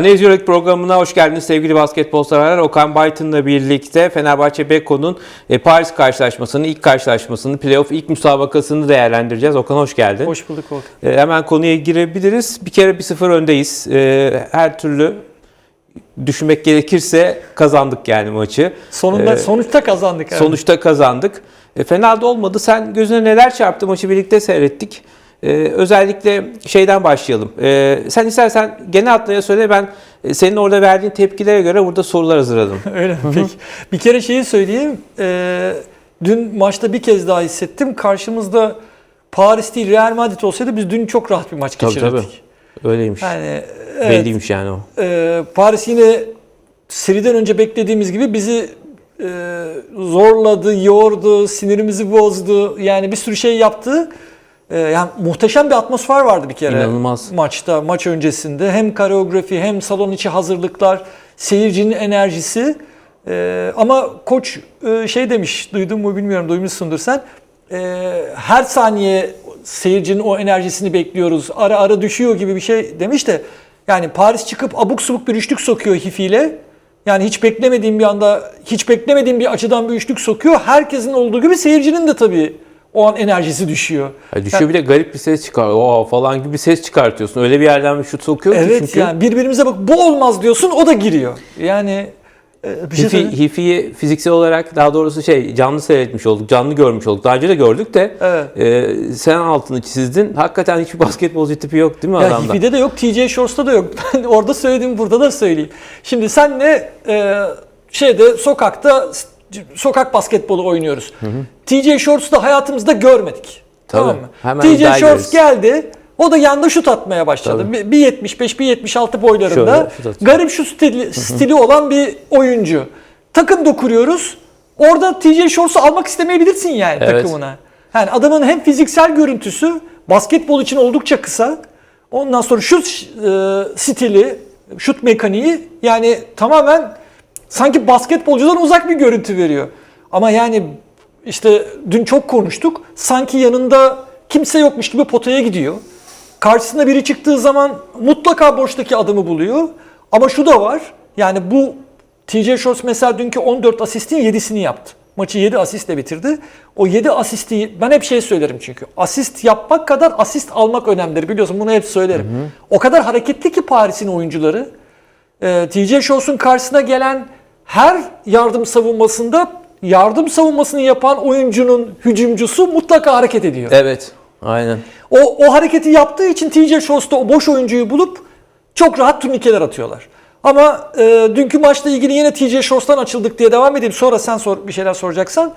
Analiz Euroleague programına hoş geldiniz sevgili basketbol severler. Okan Baytın'la birlikte Fenerbahçe Beko'nun e, Paris karşılaşmasını, ilk karşılaşmasını, playoff ilk müsabakasını değerlendireceğiz. Okan hoş geldin. Hoş bulduk Volkan. E, hemen konuya girebiliriz. Bir kere 1-0 öndeyiz. E, her türlü düşünmek gerekirse kazandık yani maçı. Sonunda Ee, sonuçta kazandık. evet. Sonuçta kazandık. E, fena da olmadı. Sen gözüne neler çarptı maçı birlikte seyrettik. E, özellikle şeyden başlayalım. E, sen istersen genel hatlarıyla söyle ben e, senin orada verdiğin tepkilere göre burada sorular hazırladım. Öyle mi? Peki. Bir kere şeyi söyleyeyim. Ee, dün maçta bir kez daha hissettim. Karşımızda Paris değil Real Madrid olsaydı biz dün çok rahat bir maç Tabii, geçirirdik. Öyleymiş. Yani evet, Belliymiş yani o. e, Paris yine seriden önce beklediğimiz gibi bizi e, zorladı, yordu, sinirimizi bozdu. Yani bir sürü şey yaptı. E, yani muhteşem bir atmosfer vardı bir kere. İnanılmaz. Maçta, maç öncesinde. Hem koreografi hem salon içi hazırlıklar, seyircinin enerjisi. E, ama koç e, şey demiş, duydun mu bilmiyorum, duymuşsundur sen. E, her saniye seyircinin o enerjisini bekliyoruz. Ara ara düşüyor gibi bir şey demiş de. Yani Paris çıkıp abuk subuk bir üçlük sokuyor hifiyle. Yani hiç beklemediğim bir anda, hiç beklemediğim bir açıdan bir üçlük sokuyor. Herkesin olduğu gibi seyircinin de tabii o an enerjisi düşüyor. Ya düşüyor bir de garip bir ses çıkar. Oo falan gibi bir ses çıkartıyorsun. Öyle bir yerden bir şut sokuyor ki Evet çünkü. yani birbirimize bak bu olmaz diyorsun o da giriyor. Yani e, bir şey Hifi, Hifi'yi fiziksel olarak daha doğrusu şey canlı seyretmiş olduk, canlı görmüş olduk. Daha önce de gördük de Evet. e, sen altını çizdin. Hakikaten hiçbir basketbolcu tipi yok değil mi Ya adamda? Hifi'de de yok, TJ Shorts'ta da yok. Ben orada söyledim, burada da söyleyeyim. Şimdi senle e, şeyde sokakta sokak basketbolu oynuyoruz. TJ Shorts'u da hayatımızda görmedik. Tabii, Tamam mı? hemen TJ Shorts ederiz. geldi. O da yanda şut atmaya başladı. Bir- 1.75, 1.76 boylarında. Şöyle şut atıyor. Garip şut stili, stili olan bir oyuncu. Takım da kuruyoruz. Orada TJ Shorts'u almak istemeyebilirsin yani Evet. takımına. Yani adamın hem fiziksel görüntüsü basketbol için oldukça kısa. Ondan sonra şut e, stili, şut mekaniği yani tamamen sanki basketbolcudan uzak bir görüntü veriyor. Ama yani işte dün çok konuştuk. Sanki yanında kimse yokmuş gibi potaya gidiyor. Karşısına biri çıktığı zaman mutlaka boştaki adamı buluyor. Ama şu da var. Yani bu TJ Shorts mesela dünkü 14 asistin 7'sini yaptı. Maçı 7 asistle bitirdi. O 7 asisti ben hep şey söylerim çünkü. Asist yapmak kadar asist almak önemlidir. Biliyorsun bunu hep söylerim. O kadar hareketli ki Paris'in oyuncuları. Ee, TJ Shorts'un karşısına gelen her yardım savunmasında yardım savunmasını yapan oyuncunun hücumcusu mutlaka hareket ediyor. Evet. Aynen. O, o hareketi yaptığı için TJ da o boş oyuncuyu bulup çok rahat turnikeler atıyorlar. Ama e, dünkü maçla ilgili yine TJ Shorts'tan açıldık diye devam edeyim. Sonra sen sor, bir şeyler soracaksan.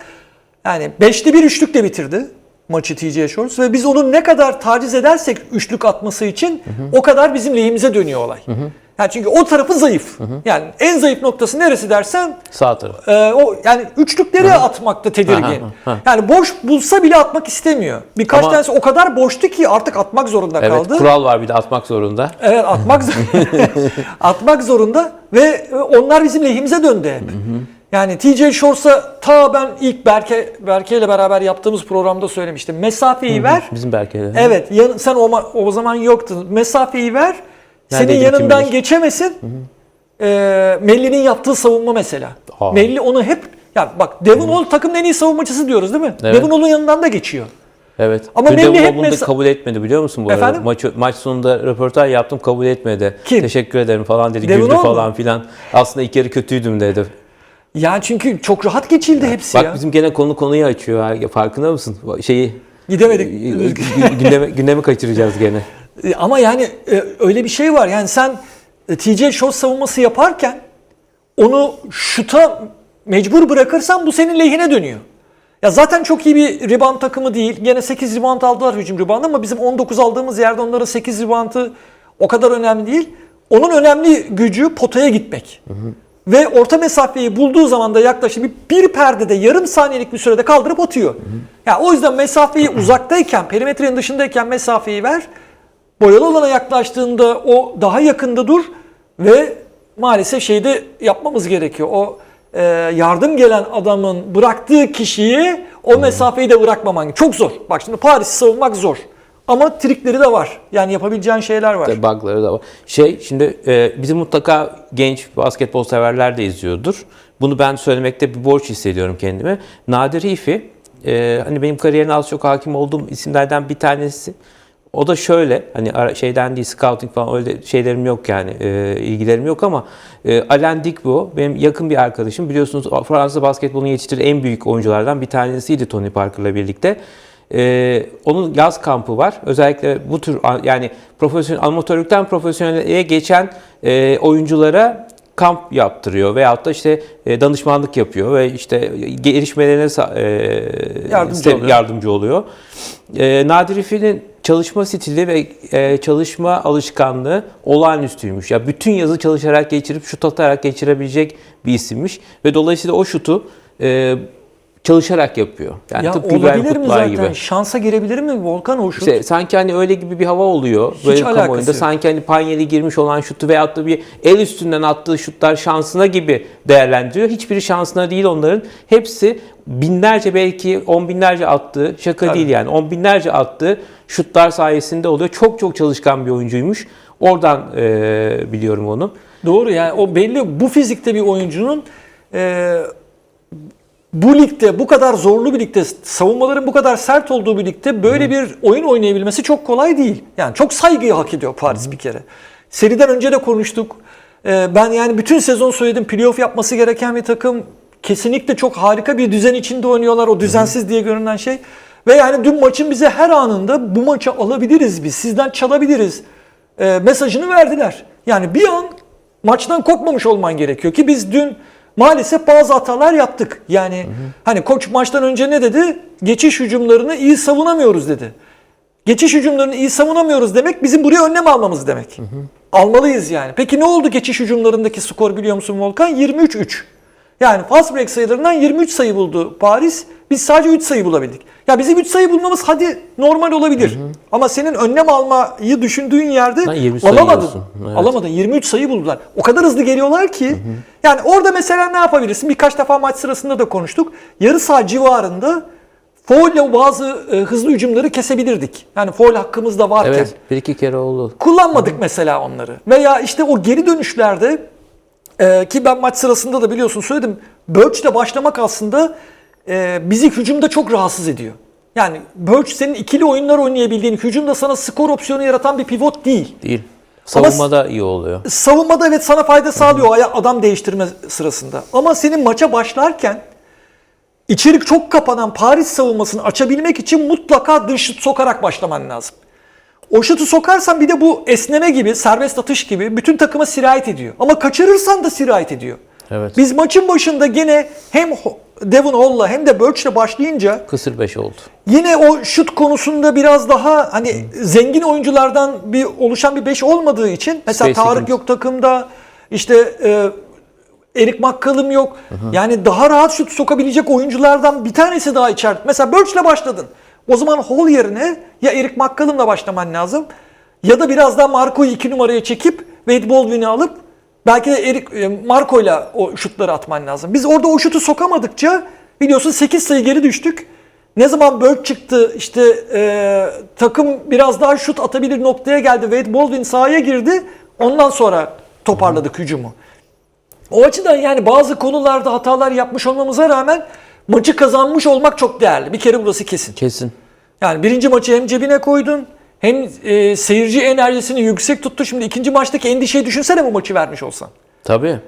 Yani 5'te 1 üçlükle bitirdi maçı TJ Shorts ve biz onu ne kadar taciz edersek üçlük atması için o kadar bizim lehimize dönüyor olay. Yani çünkü o tarafı zayıf. Yani en zayıf noktası neresi dersen Sağ taraf. ee, o yani üçlükleri atmakta tedirgin. Aha, aha. Yani boş bulsa bile atmak istemiyor. Birkaç Ama- tanesi o kadar boştu ki artık atmak zorunda Evet, kaldı. kural var bir de atmak zorunda. Evet atmak atmak zorunda ve onlar bizim lehimize döndü hep. Yani TJ Shorts'a ta ben ilk Berke Berke ile beraber yaptığımız programda söylemiştim. Mesafeyi ver. Bizim belki de. Evet, yan- sen o, o zaman yoktun. Mesafeyi ver. Senin kim yanından bilir? geçemesin. Ee, Melli'nin yaptığı savunma mesela. Aa. Melli onu hep ya bak Devon Hall takımın en iyi savunmacısı diyoruz değil mi? Evet. Devon Hall'un yanından da geçiyor. Evet. Ama Dün Melli hep bunu da mesa- kabul etmedi biliyor musun bu arada? Efendim? Maç, maç sonunda röportaj yaptım kabul etmedi. Kim? Teşekkür ederim falan dedi. Devon güldü falan filan. Aslında ilk yarı kötüydüm dedi. Yani çünkü çok rahat geçildi hepsi Bak ya. bizim gene konu konuyu açıyor. ha. Farkında mısın? Şeyi Gidemedik. gü- gündemi, gündemi kaçıracağız gene. E, Ama yani e, öyle bir şey var. Yani sen e, TJ Short savunması yaparken onu şuta mecbur bırakırsan bu senin lehine dönüyor. Ya zaten çok iyi bir rebound takımı değil. Gene 8 rebound aldılar hücum reboundu ama bizim 19 aldığımız yerde onların 8 reboundu o kadar önemli değil. Onun önemli gücü potaya gitmek. Ve orta mesafeyi bulduğu zaman da yaklaşık bir, bir perdede yarım saniyelik bir sürede kaldırıp atıyor. Ya o yüzden mesafeyi uzaktayken, perimetrenin dışındayken mesafeyi ver. Boyalı alana yaklaştığında o daha yakında dur ve maalesef şeyde yapmamız gerekiyor. O e, yardım gelen adamın bıraktığı kişiyi o mesafeyi de bırakmaman. Çok zor. Bak şimdi Paris'i savunmak zor. Ama trikleri de var. Yani yapabileceğin şeyler var. Tabii bug'ları da var. Şey şimdi e, bizim mutlaka genç basketbol severler de izliyordur. Bunu ben söylemekte bir borç hissediyorum kendime. Nadir İfi e, hani benim kariyerine az çok hakim olduğum isimlerden bir tanesi. O da şöyle hani şeyden değil scouting falan öyle şeylerim yok yani e, ilgilerim yok ama e, Alain Dikbo benim yakın bir arkadaşım biliyorsunuz Fransa basketbolunu yetiştirdiği en büyük oyunculardan bir tanesiydi Tony Parker'la birlikte. Ee, onun yaz kampı var. Özellikle bu tür yani profesyonel amatörlükten profesyonelliğe geçen e, oyunculara kamp yaptırıyor veyahut da işte e, danışmanlık yapıyor ve işte gelişmelerine e, Yardımcı oluyor. yardımcı oluyor. E, Nadir İfi'nin çalışma stili ve e, çalışma alışkanlığı olağanüstüymüş. Ya bütün yazı çalışarak geçirip şut atarak geçirebilecek bir isimmiş ve dolayısıyla o şutu e, çalışarak yapıyor. Yani ya tıpkı olabilir mi zaten? gibi. Şansa girebilir mi Volkan o şut? İşte sanki hani öyle gibi bir hava oluyor. Hiç böyle alakası kamuoyunda yok. sanki hani panyeli girmiş olan şutu veyahut da bir el üstünden attığı şutlar şansına gibi değerlendiriyor. Hiçbiri şansına değil onların. Hepsi binlerce belki on binlerce attığı şaka Tabii. değil yani on binlerce attığı şutlar sayesinde oluyor. Çok çok çalışkan bir oyuncuymuş. Oradan eee, biliyorum onu. Doğru yani o belli bu fizikte bir oyuncunun e, bu ligde bu kadar zorlu bir ligde savunmaların bu kadar sert olduğu bir ligde böyle bir oyun oynayabilmesi çok kolay değil. Yani çok saygıyı hak ediyor Paris bir kere. Seriden önce de konuştuk. E, ben yani bütün sezon söyledim playoff yapması gereken bir takım. Kesinlikle çok harika bir düzen içinde oynuyorlar. O düzensiz diye görünen şey. Ve yani dün maçın bize her anında bu maçı alabiliriz biz. Sizden çalabiliriz e, mesajını verdiler. Yani bir an maçtan kopmamış olman gerekiyor ki biz dün maalesef bazı hatalar yaptık. Yani hani koç maçtan önce ne dedi? Geçiş hücumlarını iyi savunamıyoruz dedi. Geçiş hücumlarını iyi savunamıyoruz demek bizim buraya önlem almamız demek. Almalıyız yani. Peki ne oldu geçiş hücumlarındaki skor biliyor musun Volkan? 23-3. Yani fast break sayılarından 23 sayı buldu Paris. Biz sadece 3 sayı bulabildik. Ya bizim 3 sayı bulmamız hadi normal olabilir. Ama senin önlem almayı düşündüğün yerde Lan 20 sayı alamadın. Evet. Alamadın. 23 sayı buldular. O kadar hızlı geliyorlar ki. Yani orada mesela ne yapabilirsin? Birkaç defa maç sırasında da konuştuk. Yarı saha civarında foul bazı e, hızlı hücumları kesebilirdik. Yani foul hakkımız da varken. Evet bir iki kere oldu. Kullanmadık mesela onları. Veya işte o geri dönüşlerde e, ki ben maç sırasında da biliyorsun söyledim. Birch'le başlamak aslında e, bizi hücumda çok rahatsız ediyor. Yani Birch senin ikili oyunlar oynayabildiğin, hücumda sana skor opsiyonu yaratan bir pivot değil. Değil. Savunmada iyi oluyor. Savunmada evet sana fayda sağlıyor aya- adam değiştirme sırasında. Ama senin maça başlarken içerik çok kapanan Paris savunmasını açabilmek için mutlaka dış sokarak başlaman lazım. O şutu sokarsan bir de bu esneme gibi, serbest atış gibi bütün takıma sirayet ediyor. Ama kaçırırsan da sirayet ediyor. Evet. Biz maçın başında gene hem Devon Hall'la hem de Birch'le başlayınca Kısır 5 oldu. Yine o şut konusunda biraz daha hani zengin oyunculardan bir oluşan bir beş olmadığı için mesela Space Tarık yok takımda işte e, Erik McCallum yok. Yani daha rahat şut sokabilecek oyunculardan bir tanesi daha içeride. Mesela Birch'le başladın. O zaman Hall yerine ya Erik McCallum'la başlaman lazım ya da biraz daha Marco'yu iki numaraya çekip Wade Baldwin'i alıp belki de Erik e, Marco'yla o şutları atman lazım. Biz orada o şutu sokamadıkça biliyorsun 8 sayı geri düştük. Ne zaman Bird çıktı işte e, takım biraz daha şut atabilir noktaya geldi. Wade Baldwin sahaya girdi. Ondan sonra toparladık hücumu. O açıdan yani bazı konularda hatalar yapmış olmamıza rağmen maçı kazanmış olmak çok değerli. Bir kere burası kesin. Kesin. Yani birinci maçı hem cebine koydun hem e, seyirci enerjisini yüksek tuttu. Şimdi ikinci maçtaki endişeyi düşünsene bu maçı vermiş olsan. Tabii.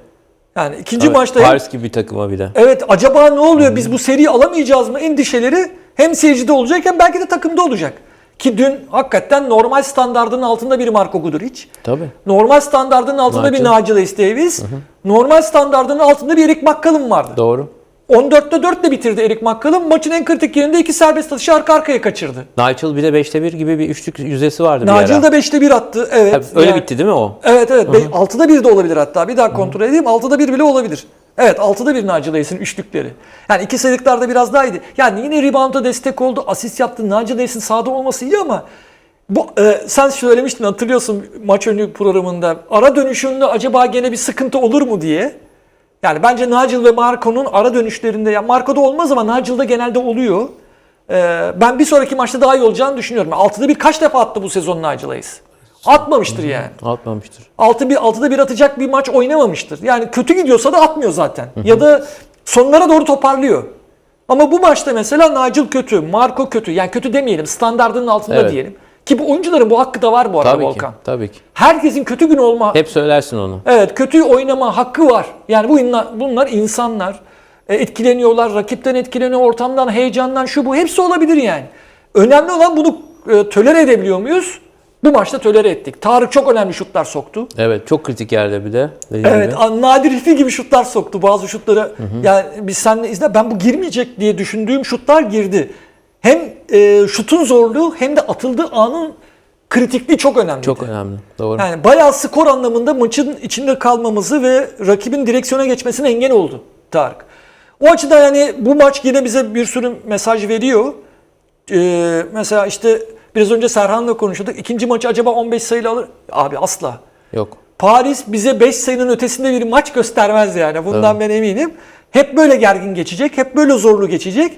Yani ikinci Tabii. maçta Paris gibi bir takıma bir de. Evet acaba ne oluyor biz bu seriyi alamayacağız mı endişeleri hem seyircide olacak hem belki de takımda olacak. Ki dün hakikaten normal standardının altında bir Marco Guduric. Tabii. Normal standardının altında bir Nigel. Davis. Normal standardının altında bir Eric McCallum vardı. Doğru. 14'te 4 ile bitirdi Eric McCallum. Maçın en kritik yerinde iki serbest atışı arka arkaya kaçırdı. Nigel bir de 5'te 1 gibi bir üçlük yüzdesi vardı bir ara. Nigel de 5'te 1 attı. Evet. Tabii, öyle Yani- bitti değil mi o? Evet evet. Be- 6'da 1 de olabilir hatta. Bir daha kontrol edeyim. 6'da 1 bile olabilir. Evet 6'da 1 Nigel Ace'in üçlükleri. Yani iki sayılıklarda biraz daha iyiydi. Yani yine rebound'a destek oldu. Asist yaptı. Nigel Ace'in sahada olması iyi ama bu e, sen söylemiştin hatırlıyorsun maç önü programında. Ara dönüşünde acaba gene bir sıkıntı olur mu diye. Yani bence Nigel ve Marco'nun ara dönüşlerinde ya Marco'da olmaz ama Nigel'da genelde oluyor. Ee, ben bir sonraki maçta daha iyi olacağını düşünüyorum. Altıda bir kaç defa attı bu sezon Nigel Hayes? Atmamıştır yani. Atmamıştır. 6 bir 6'da bir atacak bir maç oynamamıştır. Yani kötü gidiyorsa da atmıyor zaten. ya da sonlara doğru toparlıyor. Ama bu maçta mesela Nigel kötü, Marco kötü. Yani kötü demeyelim, standardının altında Evet. diyelim. Ki bu oyuncuların bu hakkı da var bu arada Tabii ki. Volkan. Tabii ki. Herkesin kötü günü olma, Hep söylersin onu. evet kötü oynama hakkı var. Yani bu inla- bunlar insanlar. E, etkileniyorlar, rakipten etkileniyor, ortamdan, heyecandan şu bu hepsi olabilir yani. Önemli olan bunu e, tolere edebiliyor muyuz? Bu maçta tolere ettik. Tarık çok önemli şutlar soktu. Evet çok kritik yerde bir de. Evet, gibi. Nadir Hilfi gibi şutlar soktu bazı şutları. Yani biz seninle izle ben bu girmeyecek diye düşündüğüm şutlar girdi. Hem e, şutun zorluğu hem de atıldığı anın kritikliği çok önemli. Çok önemli. Doğru. Yani bayağı skor anlamında maçın içinde kalmamızı ve rakibin direksiyona geçmesine engel oldu Tarık. O açıdan yani bu maç yine bize bir sürü mesaj veriyor. Ee, mesela işte biraz önce Serhan'la konuşuyorduk. İkinci maçı acaba 15 sayıyla alır? Abi asla. Yok. Paris bize 5 sayının ötesinde bir maç göstermez yani. Bundan ben eminim. Hep böyle gergin geçecek, hep böyle zorlu geçecek.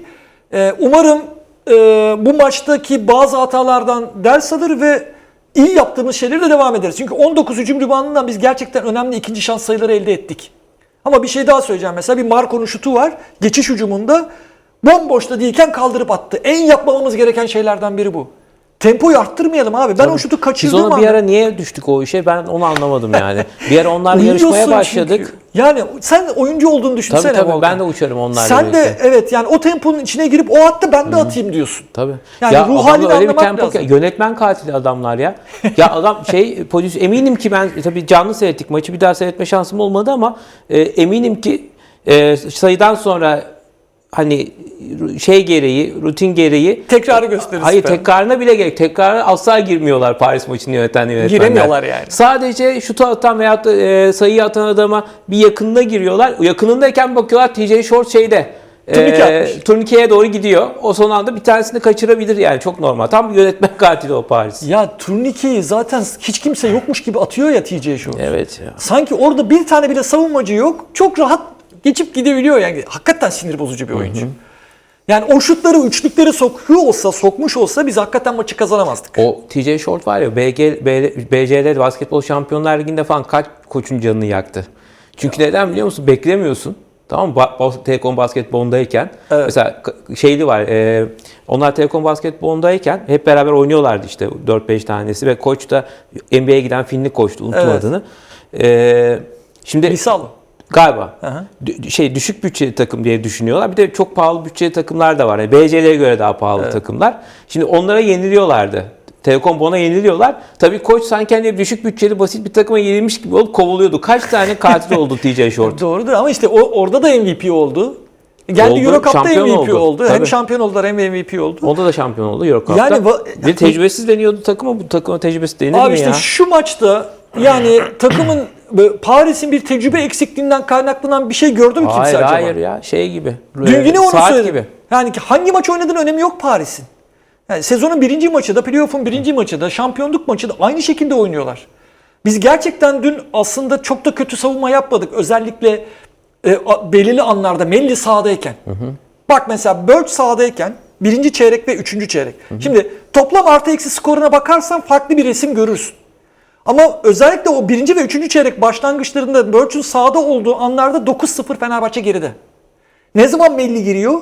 Ee, umarım e, bu maçtaki bazı hatalardan ders alır ve iyi yaptığımız şeyleri de devam ederiz. Çünkü 19 hücum ribandından biz gerçekten önemli ikinci şans sayıları elde ettik. Ama bir şey daha söyleyeceğim. Mesela bir Marco'nun şutu var. Geçiş hücumunda bomboşta değilken kaldırıp attı. En yapmamamız gereken şeylerden biri bu. Tempoyu arttırmayalım abi. Ben o şutu Biz kaçırdığım ona bir anda- ara niye düştük o işe ben onu anlamadım yani. Bir ara Uyuyorsun yarışmaya başladık. çünkü. Yani sen oyuncu olduğunu düşünsene Tabii tabii Volkan. ben de uçarım onlarla Sen de birlikte. evet yani o temponun içine girip o hatta ben de atayım diyorsun. Tabii. Yani ya ruh halini öyle bir tempo ki lazım. yönetmen katili adamlar ya. ya adam şey pozisyon eminim ki ben tabii canlı seyrettik maçı bir daha seyretme şansım olmadı ama e, eminim ki e, sayıdan sonra hani şey gereği, rutin gereği Tekrarı gösterirsin. Hayır falan. tekrarına bile gerek. Tekrara asla girmiyorlar Paris maçını yöneten yönetmenler. Giremiyorlar yani. Sadece şutu atan veya e, sayıyı atan adama bir yakınına giriyorlar. Yakınındayken bakıyorlar TJ Short şeyde. Turnike e, turnikeye doğru gidiyor. O son anda bir tanesini kaçırabilir yani çok normal. Tam yönetmen katili o Paris. Ya turnikeyi zaten hiç kimse yokmuş gibi atıyor ya TJ Short. Evet ya. Sanki orada bir tane bile savunmacı yok. Çok rahat geçip gidebiliyor yani. Hakikaten sinir bozucu bir oyuncu. Yani o şutları, üçlükleri sokuyor olsa, sokmuş olsa biz hakikaten maçı kazanamazdık. O TJ Short var ya BG, BCL Basketbol Şampiyonlar Ligi'nde falan kaç koçun canını yaktı. Çünkü neden biliyor musun? Beklemiyorsun. Tamam mı? Ba- Telekom basketbolundayken. Evet. Mesela şeyli var. E, onlar Telekom basketbolundayken hep beraber oynuyorlardı işte 4-5 tanesi ve koç da NBA'ye giden Finli koçtu. Unuttum Evet. E, şimdi Misal. Galiba. Aha. Şey düşük bütçeli takım diye düşünüyorlar. Bir de çok pahalı bütçeli takımlar da var. Yani BCL'ye göre daha pahalı takımlar. Şimdi onlara yeniliyorlardı. Telekom Bon'a yeniliyorlar. Tabii koç sanki hani düşük bütçeli basit bir takıma yenilmiş gibi olup kovuluyordu. Kaç tane katil oldu TJ Short? Doğrudur ama işte o orada da MVP oldu. Geldi Oldu, Euro Cup'ta MVP oldu. oldu. Hem şampiyon oldular hem MVP oldu. Onda da şampiyon oldu Euro Cup'ta. Yani bir tecrübesiz deniyordu takıma. Bu takıma tecrübesi denir Abi mi işte ya? şu maçta yani takımın Paris'in bir tecrübe eksikliğinden kaynaklanan bir şey gördü mü kimse Hayır acaba? hayır ya şey gibi. Dün yine onu Saat söyledim. gibi. Yani hangi maç oynadığının önemi yok Paris'in. Yani sezonun birinci maçı da, playoff'un birinci maçı da, şampiyonluk maçı da aynı şekilde oynuyorlar. Biz gerçekten dün aslında çok da kötü savunma yapmadık. Özellikle e, belirli anlarda Melli sahadayken. Bak mesela Birch sahadayken birinci çeyrek ve üçüncü çeyrek. Şimdi toplam artı eksi skoruna bakarsan farklı bir resim görürsün. Ama özellikle o birinci ve üçüncü çeyrek başlangıçlarında Birch'ün sahada olduğu anlarda 9-0 Fenerbahçe geride. Ne zaman Melli giriyor?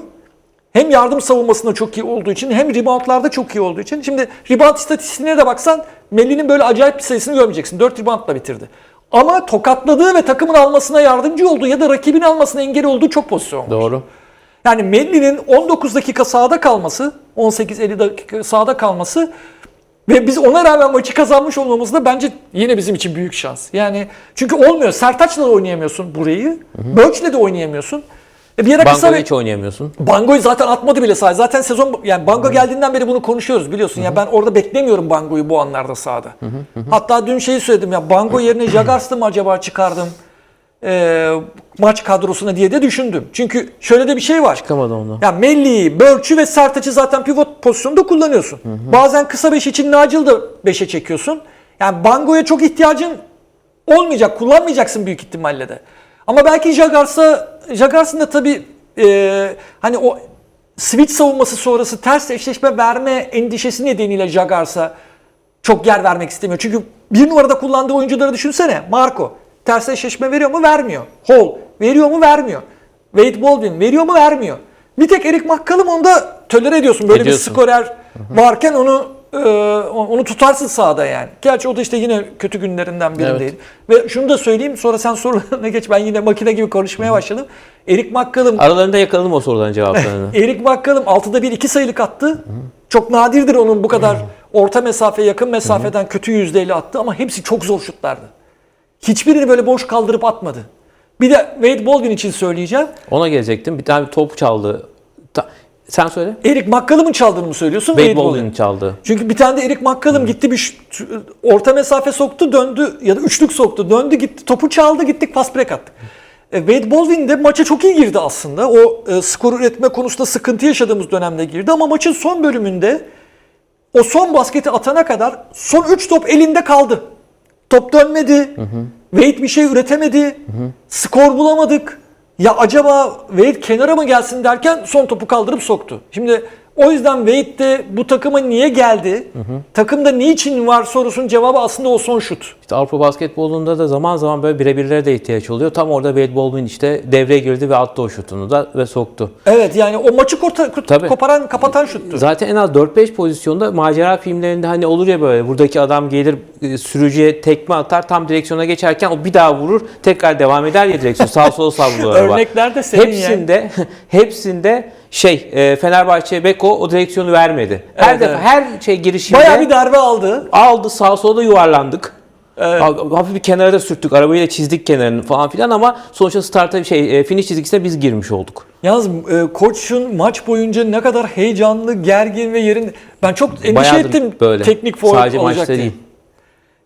Hem yardım savunmasında çok iyi olduğu için hem reboundlarda çok iyi olduğu için. Şimdi rebound istatistiğine de baksan Melli'nin böyle acayip bir sayısını görmeyeceksin. 4 reboundla bitirdi. Ama tokatladığı ve takımın almasına yardımcı olduğu ya da rakibin almasına engel olduğu çok pozisyon var. Doğru. Yani Melli'nin 19 dakika sahada kalması, 18-50 dakika sahada kalması ve biz ona rağmen maçı kazanmış olmamız da bence yine bizim için büyük şans. Yani çünkü olmuyor. Sertaç'la da oynayamıyorsun burayı. Birch'le de oynayamıyorsun. E bir yere kısa ve- hiç oynayamıyorsun. Bango'yu zaten atmadı bile sahaya. Zaten sezon yani Bango geldiğinden beri bunu konuşuyoruz biliyorsun. Ya ben orada beklemiyorum Bango'yu bu anlarda sahada. Hatta dün şeyi söyledim ya Bango yerine Jagars'ı mı acaba çıkardım e, maç kadrosuna diye de düşündüm. Çünkü şöyle de bir şey var. Çıkamadı onu. Ya Melli'yi, Börç'ü ve Sertaç'ı zaten pivot pozisyonunda kullanıyorsun. Bazen kısa beş için Nacil'i de 5'e çekiyorsun. Yani Bango'ya çok ihtiyacın olmayacak, kullanmayacaksın büyük ihtimalle de. Ama belki Jagars'a, Jagars'ın da tabii e, hani o switch savunması sonrası ters eşleşme verme endişesi nedeniyle Jagars'a çok yer vermek istemiyor. Çünkü bir numarada kullandığı oyuncuları düşünsene. Marco ters eşleşme veriyor mu? Vermiyor. Hall veriyor mu? Vermiyor. Wade Baldwin veriyor mu? Vermiyor. Bir tek Eric McCallum onda tolere ediyorsun. Böyle Ediyorsun. bir skorer varken onu e, onu tutarsın sahada yani. Gerçi o da işte yine kötü günlerinden birindeydi. Ve şunu da söyleyeyim sonra sen sorularına geç. Ben yine makine gibi konuşmaya başladım. Eric McCallum Aralarında yakaladım o soruların cevaplarını. Eric McCallum 6'da 1 2 sayılık attı. Çok nadirdir onun bu kadar orta mesafe, yakın mesafeden kötü yüzdeyle attı ama hepsi çok zor şutlardı. Hiçbirini böyle boş kaldırıp atmadı. Bir de Wade Baldwin için söyleyeceğim. Ona gelecektim. Bir tane top çaldı. Ta- Sen söyle. Eric McCallum'un çaldığını mı söylüyorsun? Wade Baldwin çaldı. Çünkü bir tane de Eric McCallum gitti bir orta mesafe soktu döndü ya da üçlük soktu döndü gitti topu çaldı gittik pas break attık. E, Wade Baldwin de maça çok iyi girdi aslında. O e, skor üretme konusunda sıkıntı yaşadığımız dönemde girdi ama maçın son bölümünde o son basketi atana kadar son 3 top elinde kaldı. Top dönmedi. Wade bir şey üretemedi. Skor bulamadık. Ya acaba Wade kenara mı gelsin derken son topu kaldırıp soktu. Şimdi o yüzden Wade de bu takıma niye geldi? Takımda niçin var sorusunun cevabı aslında o son şut. İşte Avrupa basketbolunda da zaman zaman böyle birebirlere de ihtiyaç oluyor. Tam orada Wade Baldwin işte devreye girdi ve attı o şutunu da ve soktu. Evet yani o maçı korta- kurt- Tabii. koparan kapatan şuttu. Zaten en az 4-5 pozisyonda macera filmlerinde hani olur ya böyle buradaki adam gelir e, sürücüye tekme atar tam direksiyona geçerken o bir daha vurur tekrar devam eder ya direksiyon sağ sola savrulur araba. Örnekler de senin yani. hepsinde hepsinde şey e, Fenerbahçe Beko o direksiyonu vermedi. Her Evet, defa evet. her şey girişimde Bayağı bir darbe aldı. aldı sağa sola da yuvarlandık. Evet. Ha- Hafif bir kenara da sürttük. Arabayla çizdik kenarını falan filan ama sonuçta starta şey e, finish çizgisine biz girmiş olduk. Yalnız e, koçun maç boyunca ne kadar heyecanlı, gergin ve yerin ben çok endişe Bayağıdır ettim böyle. teknik forvet Sadece olacak maçta diye. değil.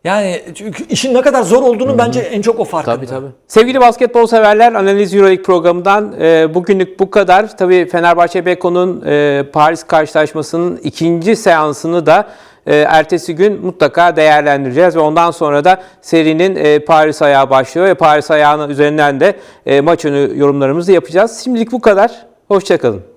Yani çünkü işin ne kadar zor olduğunu bence en çok o farkında. Tabii tabii. Sevgili basketbol severler Analiz Euroleague programından e, bugünlük bu kadar. Tabii Fenerbahçe Beko'nun e, Paris karşılaşmasının ikinci seansını da e, ertesi gün mutlaka değerlendireceğiz ve ondan sonra da serinin e, Paris ayağı başlıyor ve Paris ayağının üzerinden de e, maç önü yorumlarımızı yapacağız. Şimdilik bu kadar. Hoşçakalın.